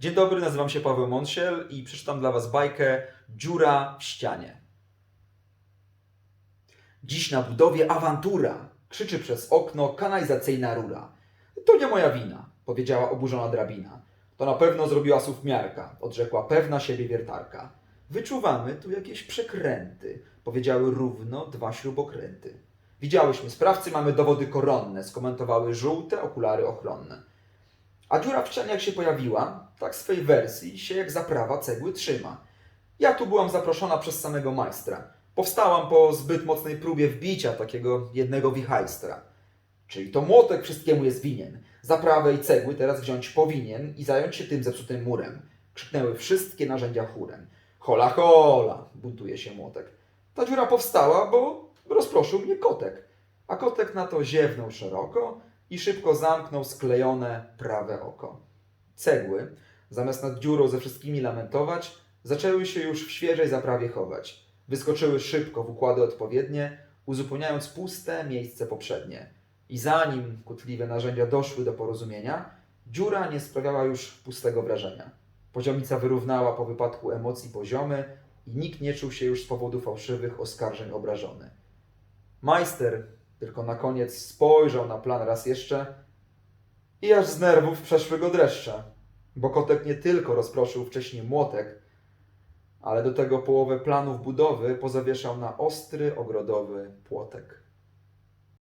Dzień dobry, nazywam się Paweł Monsiel i przeczytam dla Was bajkę Dziura w ścianie. Dziś na budowie awantura, krzyczy przez okno kanalizacyjna rura. To nie moja wina, powiedziała oburzona drabina. To na pewno zrobiła sufmiarka, odrzekła pewna siebie wiertarka. Wyczuwamy tu jakieś przekręty, powiedziały równo dwa śrubokręty. Widziałyśmy sprawcy, mamy dowody koronne, skomentowały żółte okulary ochronne. A dziura w ścianie jak się pojawiła, tak swej wersji się jak zaprawa cegły trzyma. Ja tu byłam zaproszona przez samego majstra. Powstałam po zbyt mocnej próbie wbicia takiego jednego wichajstra. Czyli to młotek wszystkiemu jest winien. Zaprawę i cegły teraz wziąć powinien i zająć się tym zepsutym murem. Krzyknęły wszystkie narzędzia chórem. Hola, hola, buntuje się młotek. Ta dziura powstała, bo rozproszył mnie kotek. A kotek na to ziewnął szeroko i szybko zamknął sklejone prawe oko. Cegły, zamiast nad dziurą ze wszystkimi lamentować, zaczęły się już w świeżej zaprawie chować. Wyskoczyły szybko w układy odpowiednie, uzupełniając puste miejsce poprzednie. I zanim kutliwe narzędzia doszły do porozumienia, dziura nie sprawiała już pustego wrażenia. Poziomica wyrównała po wypadku emocji poziomy i nikt nie czuł się już z powodu fałszywych oskarżeń obrażony. Majster tylko na koniec spojrzał na plan raz jeszcze i aż z nerwów przeszły go dreszcze, bo kotek nie tylko rozproszył wcześniej młotek, ale do tego połowę planów budowy pozawieszał na ostry ogrodowy płotek.